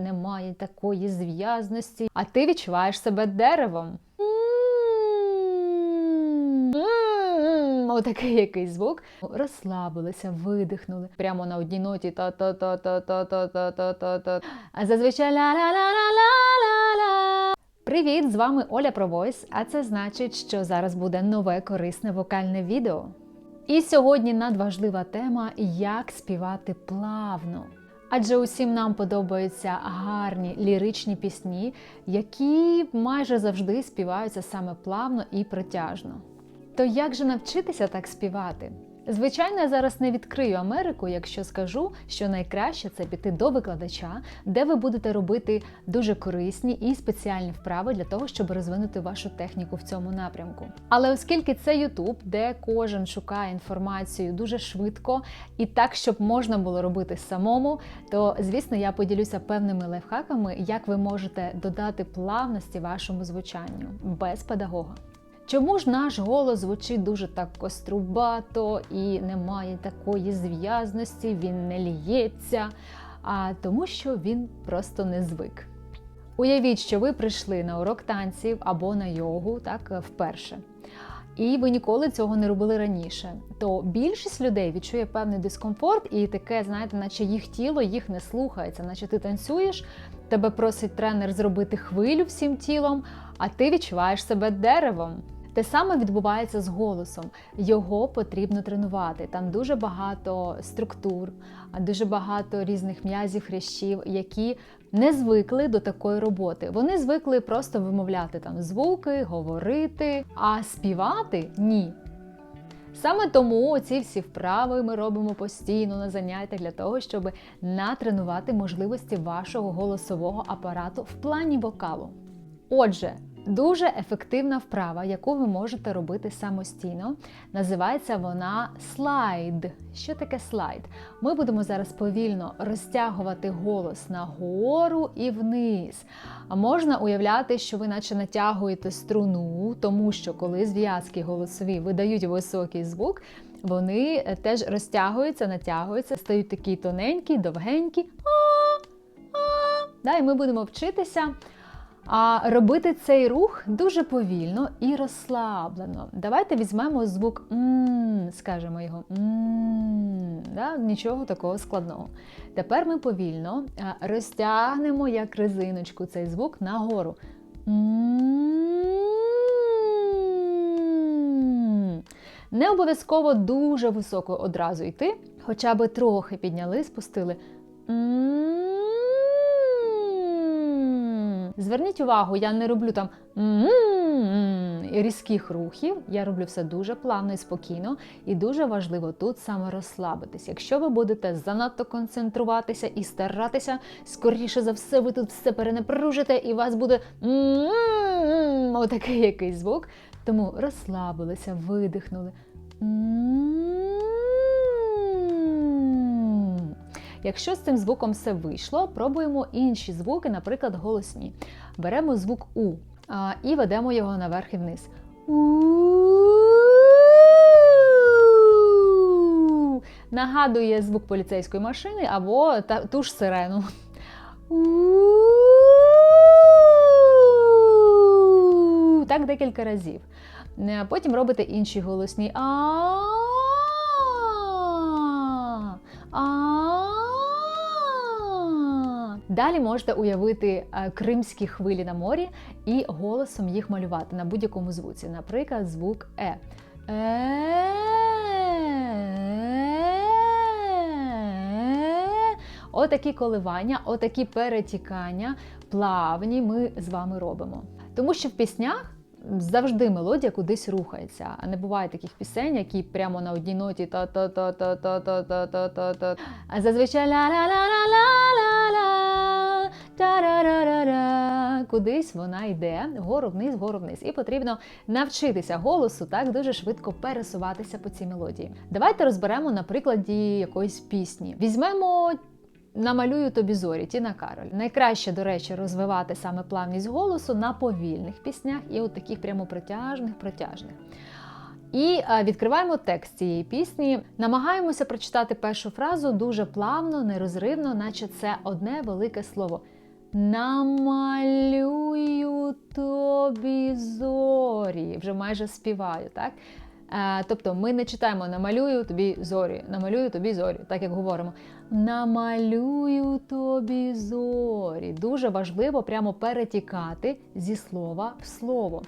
Немає такої зв'язності, а ти відчуваєш себе деревом. Отакий якийсь звук. Розслабилися, видихнули. Прямо на одній ноті А зазвичай ла ла ла ла ла ла Привіт! З вами Оля Провойс, а це значить, що зараз буде нове корисне вокальне відео. І сьогодні надважлива тема як співати плавно. Адже усім нам подобаються гарні ліричні пісні, які майже завжди співаються саме плавно і протяжно. То як же навчитися так співати? Звичайно, я зараз не відкрию Америку, якщо скажу, що найкраще це піти до викладача, де ви будете робити дуже корисні і спеціальні вправи для того, щоб розвинути вашу техніку в цьому напрямку. Але оскільки це YouTube, де кожен шукає інформацію дуже швидко і так, щоб можна було робити самому, то звісно я поділюся певними лайфхаками, як ви можете додати плавності вашому звучанню без педагога. Чому ж наш голос звучить дуже так кострубато і немає такої зв'язності, він не ліється, а тому, що він просто не звик. Уявіть, що ви прийшли на урок танців або на йогу так вперше. І ви ніколи цього не робили раніше, то більшість людей відчує певний дискомфорт, і таке, знаєте, наче їх тіло їх не слухається, наче ти танцюєш, тебе просить тренер зробити хвилю всім тілом, а ти відчуваєш себе деревом. Те саме відбувається з голосом. Його потрібно тренувати. Там дуже багато структур, дуже багато різних м'язів, хрящів, які не звикли до такої роботи. Вони звикли просто вимовляти там звуки, говорити, а співати ні. Саме тому ці всі вправи ми робимо постійно на заняттях для того, щоб натренувати можливості вашого голосового апарату в плані вокалу. Отже, Дуже ефективна вправа, яку ви можете робити самостійно. Називається вона слайд. Що таке слайд? Ми будемо зараз повільно розтягувати голос нагору і вниз. А можна уявляти, що ви наче натягуєте струну, тому що коли зв'язки голосові видають високий звук, вони теж розтягуються, натягуються, стають такі тоненькі, довгенькі. Да, І ми будемо вчитися. А робити цей рух дуже повільно і розслаблено. Давайте візьмемо звук м, скажемо його м, да? нічого такого складного. Тепер ми повільно розтягнемо як резиночку цей звук нагору. Не обов'язково дуже високо одразу йти, хоча би трохи підняли, спустили. Зверніть увагу, я не роблю там різких рухів, я роблю все дуже плавно і спокійно, і дуже важливо тут саме розслабитись. Якщо ви будете занадто концентруватися і старатися, скоріше за все, ви тут все перенапружите, і у вас буде отакий якийсь звук. Тому розслабилися, видихнули. Якщо з цим звуком все вийшло, пробуємо інші звуки, наприклад, голосні. Беремо звук У і ведемо його наверх і вниз. Нагадує звук поліцейської машини або ту ж сирену. Так декілька разів. Потім робите інші голосні. А. Далі можете уявити кримські хвилі на морі і голосом їх малювати на будь-якому звуці. Наприклад, звук Е. Отакі коливання, отакі перетікання плавні ми з вами робимо. Тому що в піснях завжди мелодія кудись рухається. А не буває таких пісень, які прямо на одній ноті та та та та та та та та та та А зазвичай ла та-ра-ра-ра-ра. Кудись вона йде вгору вниз, вгору вниз. І потрібно навчитися голосу так дуже швидко пересуватися по цій мелодії. Давайте розберемо на прикладі якоїсь пісні. Візьмемо Намалюю тобі зорі, Тіна Кароль. Найкраще, до речі, розвивати саме плавність голосу на повільних піснях і от таких прямо протяжних, протяжних. І відкриваємо текст цієї пісні. Намагаємося прочитати першу фразу дуже плавно, нерозривно, наче це одне велике слово. Намалюю тобі зорі. Вже майже співаю, так? Е, тобто ми не читаємо намалюю тобі зорі, намалюю тобі зорі, так як говоримо. Намалюю тобі зорі. Дуже важливо прямо перетікати зі слова в слово.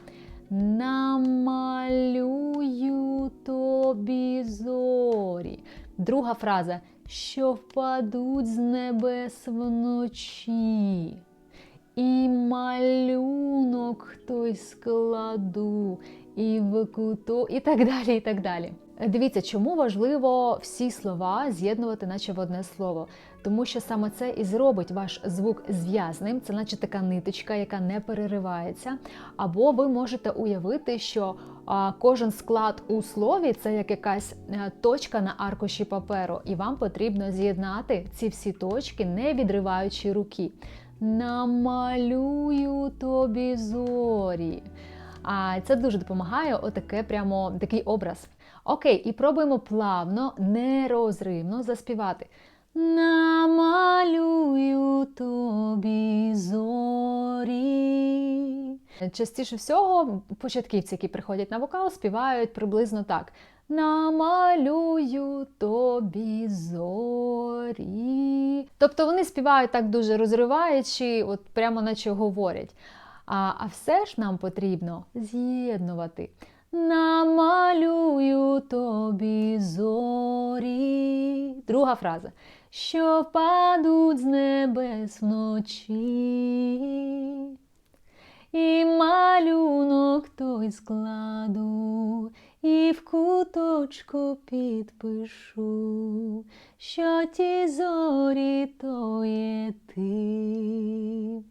Намалюю Друга фраза, що впадуть з небес вночі. І малюнок той складу, і в куто, і так далі. і так далі. Дивіться, чому важливо всі слова з'єднувати, наче в одне слово. Тому що саме це і зробить ваш звук зв'язним, це наче така ниточка, яка не переривається. Або ви можете уявити, що кожен склад у слові це як якась е, точка на аркуші паперу, і вам потрібно з'єднати ці всі точки, не відриваючи руки. Намалюю тобі зорі. А це дуже допомагає, отаке прямо такий образ. Окей, і пробуємо плавно, нерозривно заспівати. Намалюю тобі зорі. Частіше всього, початківці, які приходять на вокал, співають приблизно так. Намалюю тобі зорі. Тобто вони співають так дуже розриваючи, от прямо наче говорять. А, а все ж нам потрібно з'єднувати. Намалюю тобі зорі. Друга фраза. Що впадуть з небес вночі. І малюнок той складу, і в куточку підпишу, що ті зорі то є ти.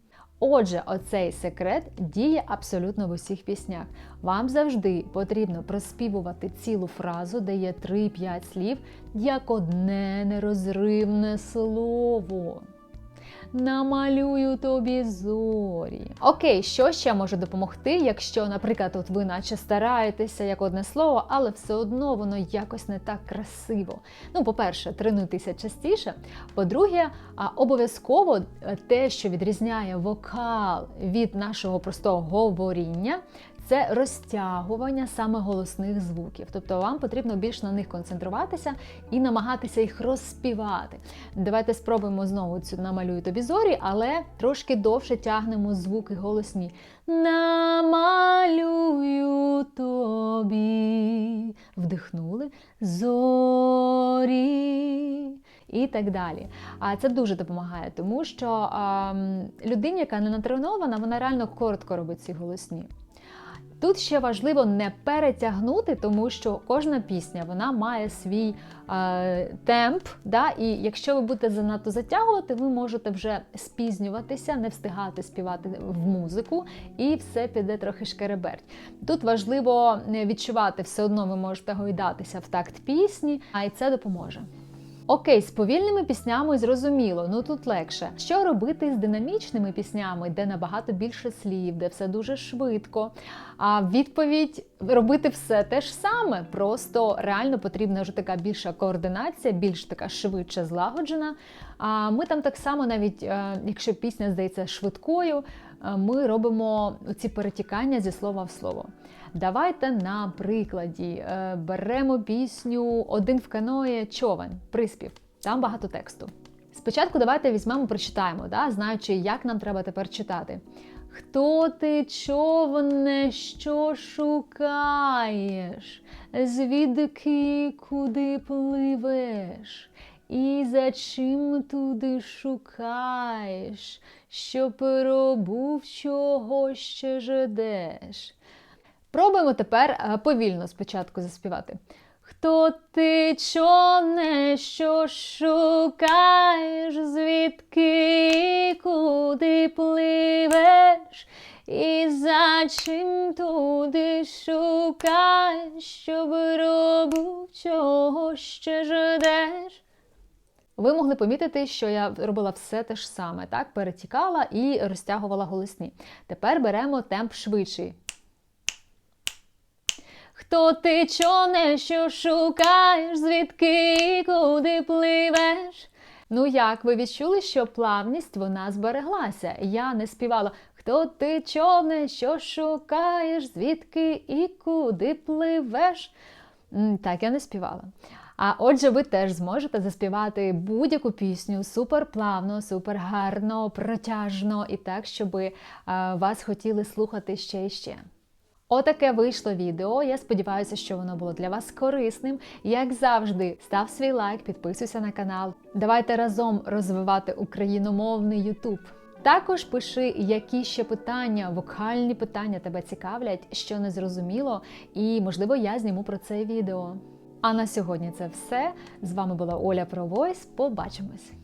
Отже, оцей секрет діє абсолютно в усіх піснях. Вам завжди потрібно проспівувати цілу фразу, де є 3-5 слів, як одне нерозривне слово. Намалюю тобі зорі. Окей, що ще може допомогти, якщо, наприклад, от ви наче стараєтеся як одне слово, але все одно воно якось не так красиво. Ну, по-перше, тренуйтеся частіше. По-друге, обов'язково е, те, що відрізняє вокал від нашого простого говоріння, це розтягування саме голосних звуків. Тобто вам потрібно більш на них концентруватися і намагатися їх розспівати. Давайте спробуємо знову цю намалюю тобі зорі, але трошки довше тягнемо звуки голосні. Намалюю тобі. Вдихнули зорі. І так далі. А це дуже допомагає, тому що а, людині, яка не натренована, вона реально коротко робить ці голосні. Тут ще важливо не перетягнути, тому що кожна пісня вона має свій е, темп. Да? І якщо ви будете занадто затягувати, ви можете вже спізнюватися, не встигати співати в музику, і все піде трохи шкереберть. Тут важливо відчувати, все одно ви можете гойдатися в такт пісні, а й це допоможе. Окей, з повільними піснями зрозуміло, ну тут легше. Що робити з динамічними піснями, де набагато більше слів, де все дуже швидко. А відповідь робити все те ж саме, просто реально потрібна вже така більша координація, більш така швидше злагоджена. А ми там так само, навіть е, якщо пісня здається швидкою, е, ми робимо ці перетікання зі слова в слово. Давайте на прикладі е, беремо пісню Один в каної човен, приспів. Там багато тексту. Спочатку давайте візьмемо, прочитаємо, да, знаючи, як нам треба тепер читати. Хто ти човне, що шукаєш? Звідки куди пливеш? І за чим туди шукаєш, що пробув, чого ще ждеш? Пробуємо тепер е, повільно спочатку заспівати. Хто ти човне, що шукаєш, звідки куди пливеш, і за чим туди шукаєш, щоб робив, чого ще ждеш? Ви могли помітити, що я робила все те ж саме, так? Перетікала і розтягувала голосні. Тепер беремо темп швидший. Хто ти човне, що шукаєш, звідки і куди пливеш? Ну як ви відчули, що плавність вона збереглася? Я не співала Хто ти човне, що шукаєш, звідки і куди пливеш? Так, я не співала. А отже, ви теж зможете заспівати будь-яку пісню суперплавно, супергарно, протяжно і так, щоб вас хотіли слухати ще і ще. Отаке вийшло відео. Я сподіваюся, що воно було для вас корисним. Як завжди, став свій лайк, підписуйся на канал. Давайте разом розвивати україномовний Ютуб. Також пиши, які ще питання, вокальні питання тебе цікавлять, що не зрозуміло, і можливо я зніму про це відео. А на сьогодні це все. З вами була Оля Про Voice. Побачимось!